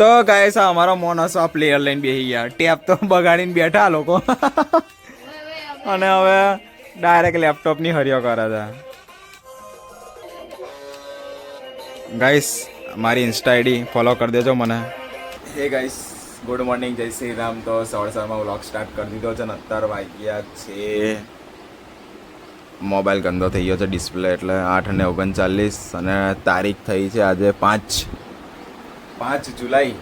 તો ગાઈસ અમારો મોનસ આ પ્લેયર લઈને બેસી ગયા. ટેપ તો બગાડીને બેઠા આ લોકો. અને હવે ડાયરેક્ટ લેપટોપની હરિયો કરે છે. ગાઈસ મારી ઇન્સ્ટા આઈડી ફોલો કરી દેજો મને. હે ગાઈસ ગુડ મોર્નિંગ જય શ્રી રામ. તો સવાર સવારમાં વ્લોગ સ્ટાર્ટ કરી દીધો છે ને અત્યારે વાગ્યા છે. મોબાઈલ ગંદો થઈ ગયો છે ડિસ્પ્લે એટલે આઠ અને ઓગણચાલીસ અને તારીખ થઈ છે આજે પાંચ. પાંચ જુલાઈ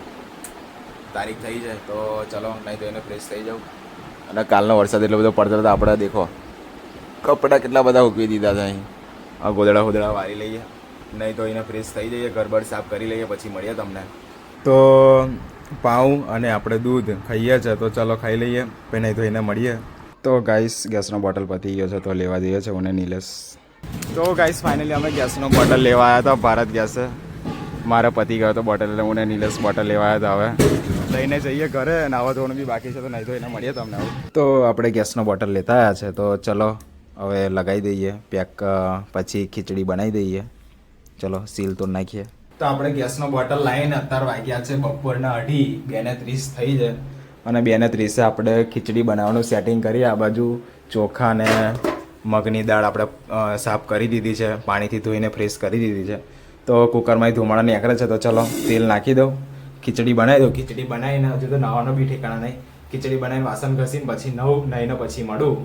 તારીખ થઈ છે તો ચલો નહીં તો એને ફ્રેશ થઈ જાઉં. અને કાલનો વરસાદ એટલો બધો પડતો હતો આપણે દેખો કપડાં કેટલા બધા ઉકવી દીધા છે અહીં. આ ગોદડા ગોદડા વારી લઈએ નહીં તો એને ફ્રેશ થઈ જઈએ ગરબડ સાફ કરી લઈએ પછી મળીએ તમને. તો પાઉં અને આપણે દૂધ ખાઈએ છે તો ચાલો ખાઈ લઈએ પછી નહીં તો એને મળીએ. તો ગાઈસ ગેસનો બોટલ પતી ગયો છે તો લેવા જઈએ છે હું ને નિલેશ. તો ગાઈસ ફાઇનલી અમે ગેસનો બોટલ લેવા આવ્યા હતા ભારત ગેસે. મારે પતી ગયો તો બોટલ એટલે હું નિલેશ બોટલ લેવાયો હતા હવે લઈને જઈએ ઘરે નાવા ધોવાનું બી બાકી છે તો નહીં એને મળીએ તમને તો આપણે ગેસનો બોટલ લેતા આવ્યા છે તો ચલો, હવે લગાવી દઈએ પેક પછી ખીચડી બનાવી દઈએ. ચલો સીલ તો નાખીએ. તો આપણે ગેસનો બોટલ લાવીને અત્યારે વાગ્યા છે બપોરના અઢી બે ને ત્રીસ થઈ છે. અને બે ને ત્રીસે આપણે ખીચડી બનાવવાનું સેટિંગ કરીએ આ બાજુ ચોખા અને મગની દાળ આપણે સાફ કરી દીધી છે, પાણીથી ધોઈને ફ્રેશ કરી દીધી છે. તો કુકરમાં ધુમાડા નીકળે છે, તો ચલો તેલ નાખી દઉં. ખીચડી બનાવી દઉં. ખીચડી બનાવીને હજુ તો નાવાનો બી ઠેકાણા નહીં. ખીચડી બનાવીને વાસણ ઘસીને પછી નવ, નાહીને પછી મળું.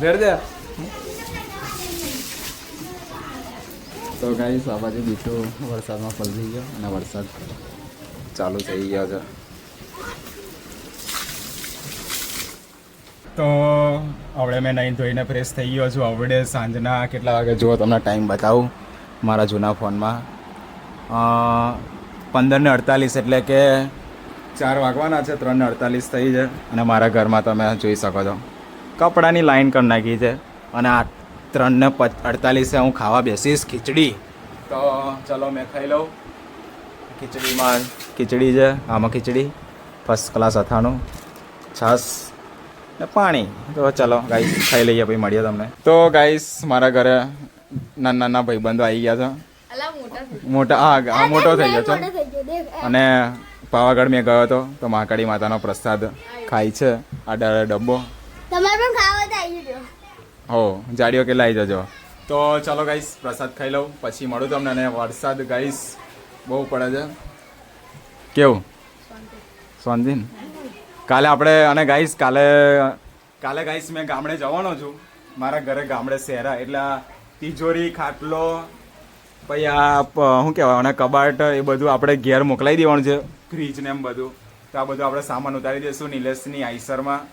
દે તો ગાઈસ, આ બાજુ બીટું વરસાદમાં પલળી ગયો અને વરસાદ ચાલુ થઈ ગયો છે. તો હવે મેં નહીં ધોઈને ફ્રેશ થઈ ગયો છું. હવે સાંજના કેટલા વાગે? જુઓ, તમને ટાઈમ બતાવું મારા જૂના ફોનમાં. પંદર ને અડતાલીસ એટલે કે ચાર વાગવાના છે ત્રણ ને અડતાલીસ થઈ છે. અને મારા ઘરમાં તમે જોઈ શકો છો. કપડાની લાઈન કરી નાખી છે. અને આ ત્રણ ને પચ, અડતાલીસે હું ખાવા બેસીશ ખીચડી. તો ચલો મેં ખાઈ લઉં. ખીચડીમાં ખીચડી છે. આમાં ખીચડી. ફર્સ્ટ ક્લાસ અથાણું. છાશ. ને પાણી. તો ચલો ગાઈસ ખાઈ લઈએ ભાઈ મળીએ તમને. તો ગાઈસ મારા ઘરે નાના નાના ભાઈબંધો આવી ગયા છે. મોટા હા આ મોટો થઈ ગયો છે. અને પાવાગઢ મેં ગયો હતો તો મહાકાળી માતાનો પ્રસાદ ખાય છે આ ડબ્બો. હો જાડીઓ કે લાવી જજો. તો ચાલો ગાઈસ પ્રસાદ ખાઈ લઉં પછી મળું તમને અને વરસાદ ગાઈસ બહુ પડે છે. કેવું? શાંતિ ને? કાલે આપણે, અને ગાઈસ કાલે કાલે ગાઈસ મેં ગામડે જવાનો છું. મારા ઘરે ગામડે શહેરા એટલે તિજોરી, ખાટલો, પછી આ શું કહેવાય, અને કબાટ, એ બધું આપણે ઘેર મોકલાવી દેવાનું છે. ફ્રીજ ને એમ બધું. તો આ બધું આપણે સામાન ઉતારી દઈશું નિલેશની આઈસરમાં.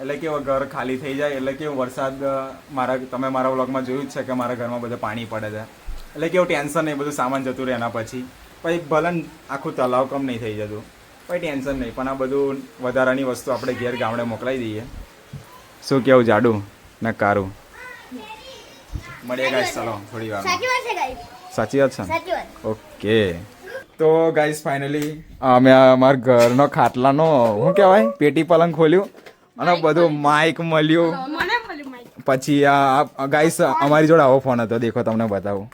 એટલે કે ઘર ખાલી થઈ જાય, એટલે કે વરસાદ મારા, તમે મારા વ્લોગમાં જોયું જ છે કે મારા ઘરમાં બધું પાણી પડે છે. એટલે કેવું ટેન્શન નહીં બધું સામાન જતું રહે એના પછી. પછી ભલે આખું તલાવ કમ નહીં થઈ જતું. પછી ટેન્શન નહીં પણ આ બધું વધારાની વસ્તુ આપણે ઘેર ગામડે મોકલાવી દઈએ. શું કેવું જાડું? ને કારું? મળીએ ગાઈસ ચાલો થોડી વાર સાચી વાત છે ગાઈ સાચી વાત છે ને? ઓકે. તો ગાઈસ ફાઇનલી અમે અમારા ઘરનો ખાટલાનો શું કહેવાય પેટી પલંગ ખોલ્યું અને બધું માઇક મળ્યું. પછી આ ગાઈસ અમારી જોડે આવો ફોન હતો. દેખો તમને બતાવું.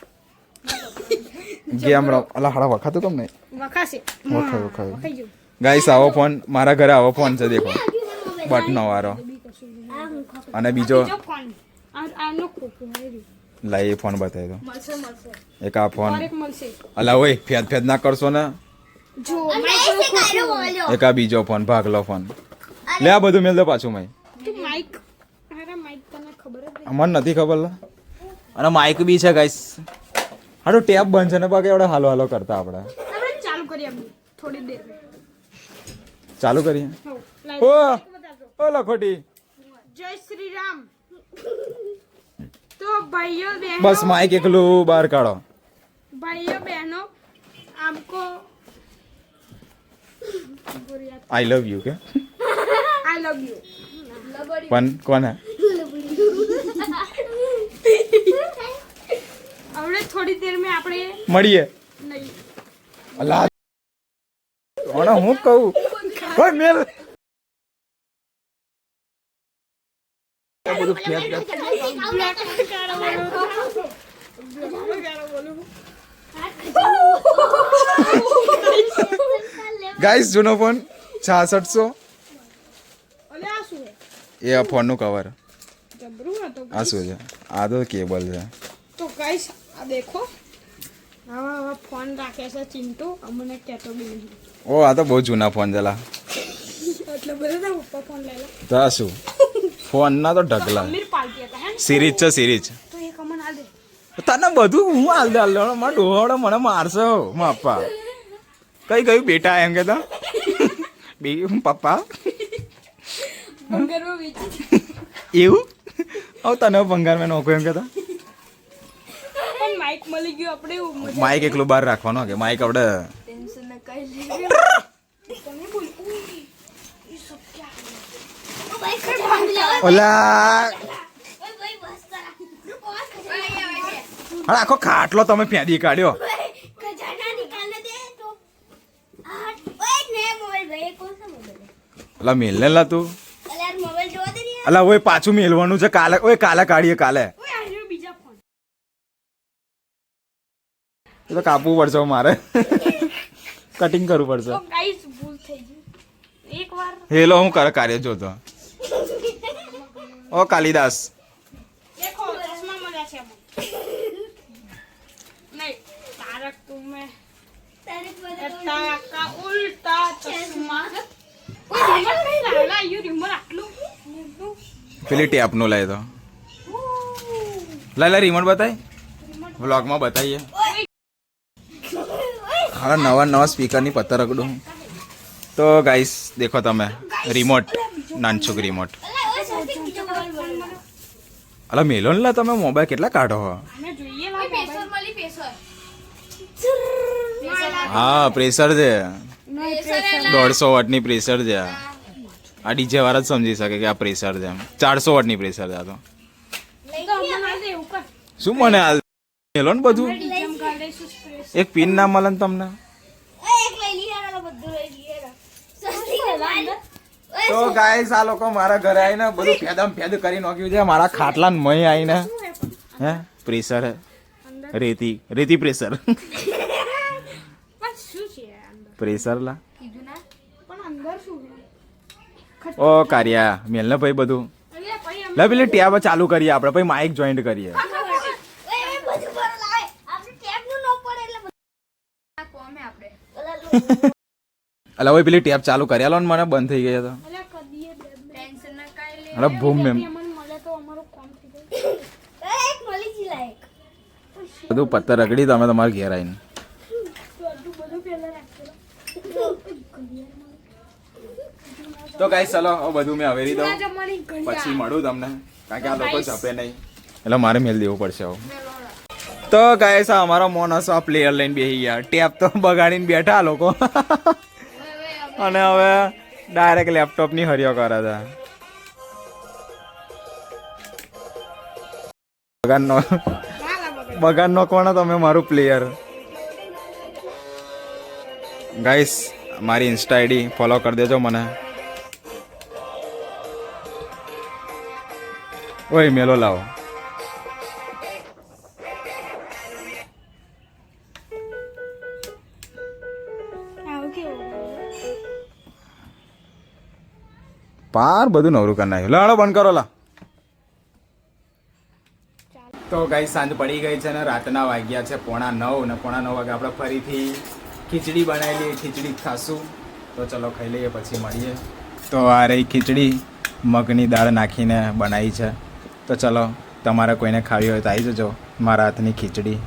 ગેમ રમ અલા હાડા વખાતું તમને? વખાશે. વખાય વખાયું. ગાઈસ આવો ફોન મારા ઘરે આવો ફોન છે દેખો. બટનો વાળો અને બીજો લાઈ ફોન બતાવી દો. એક આ ફોન અલા ઓય ફેદ ફેદ ના કરશો ને? એક આ બીજો ફોન ભાગલો ફોન લે આ બધું મેલ દો પાછું મેં તું માઈક અરે માઈક તને ખબર જ મને નથી ખબર અને માઇક બી છે ગાઈસ હાડું ટેપ બંધ છે ને બાકી એવડે હાલો હાલો કરતા આપણે. આપણે ચાલુ કરીએ થોડી દેર. ચાલુ કરીએ ઓ ઓ લખોટી જય શ્રી રામ તો ભાઈઓ બહેનો બસ માઇક એકલું બહાર કાઢો ભાઈઓ બહેનો આપકો આઈ લવ યુ કે આઈ લવ યુ પણ કોને હવે થોડી દેર મેં આપણે મળીએ નહીં અલા કોને હું કહું ઓય મેલ બધું બ્લેક ગાઈસ જૂનો ફોન છાસઠસો. એ આ ફોનનું કવર આ શું છે? આ તો કેબલ છે. તો ગાઈસ આ દેખો. આવા ફોન રાખે છે ચિંટુ. અમને કહેતો બી નહીં. ઓ આ તો બહુ જૂના ફોન છે ફોન તો શું? ફોનના તો ઢગલા? સિરીજ છે સિરીજ. તો તને બધું હું હાલ દે હાલ મારા ડોહાડો મને મારશે પપ્પા. કઈ કયું બેટા એમ કેતો બે પપ્પા. એવું? હવે તને ભંગાર મેં નોખો એમ કે પણ માઇક મળી ગયું આપણે માઇક એકલું બહાર રાખવાનો કે? માઇક આપણે ઓલા હા આખો ખાટલો તમે ફેંદી કાઢ્યો. ઓલા મેલ ને લા તું. અલા ઓય પાછું મેલવાનું છે કાલે. ઓય કાલે કાઢીએ કાલે. તો કાપવું પડશે મારે. કટિંગ કરવું પડશે. તો ગાઈસ ભૂલ થઈ ગઈ. એક વાર હેલો હું કરે કાર્ય જોતો. ઓ કાલિદાસ. પેલી ટેપનું લાય તો. લાલા રિમોટ બતાય. વ્લોગમાં બતાવીએ હા નવા નવા સ્પીકરની પત્તા રગડું તો ગાઈસ દેખો તમે. રિમોટ નાનછુક રિમોટ. અલા મેલોન લા તમે મોબાઈલ કેટલા કાઢો હો. હા પ્રેશર છે. દોઢસો વોટની પ્રેશર છે. આ ડીજે વાળા જ સમજી શકે કે આ પ્રેશર છે એમ. ચારસો વોટની પ્રેશર છે આ તો. શું મને આ મેલો ને બધું એક પિન ના મળે ને તમને? તો ગાઈસ આ લોકો મારા ઘરે આવીને બધું ફેદમ ફેદ કરી નાખ્યું છે. મારા ખાટલા ને મય આવીને. હે? પ્રેશર રેતી. રેતી પ્રેશર. પ્રેશર લા. ઓ કાર્યા મેલ ને ભાઈ બધું લે પેલી ટેબ ચાલુ કરીએ આપણે. પછી માઇક જોઈન્ટ કરીએ. અલા ભાઈ પેલી ટેપ ચાલુ કરી લો ને મને બંધ થઈ ગઈ તો. અરે બૂમ મેમ અમને મળે તો અમારું કામ થઈ જાય બધું પત્તર રગડી તમે તમારા ઘેર આવીને. તો કઈ ચલો હવે બધું મેં હવેરી દઉં. પછી મળું તમને. કારણ કે આ લોકો જપે નહીં. એટલે મારે મેલ દેવું પડશે આવું. તો આ અમારો મોનસ આ પ્લેયર લઈને બેસી ગયા. ટેપ તો બગાડીને બેઠા આ લોકો. અને હવે ડાયરેક્ટ લેપટોપની હરિયો કરે છે. બગાનનો બગાડ નોખવાના તમે મારું પ્લેયર ગાઈસ મારી ઇન્સ્ટા આઈડી ફોલો કરી દેજો મને. ઓય, મેલો લાવો. પાર બધું નવરું કરી નાખ્યું. લાડો બંધ કરો, લા. તો ગઈ સાંજ પડી ગઈ છે ને રાતના વાગ્યા છે પોણા નવ ને પોણા નવ વાગે આપણે ફરીથી ખીચડી બનાવી લઈએ ખીચડી ખાશું. તો ચલો ખાઈ લઈએ, પછી મળીએ. તો આ રહી ખીચડી, મગની દાળ નાખીને બનાવી છે. તો ચલો, તમારે કોઈને ખાવી હોય તો આવી જજો, મારા હાથની ખીચડી.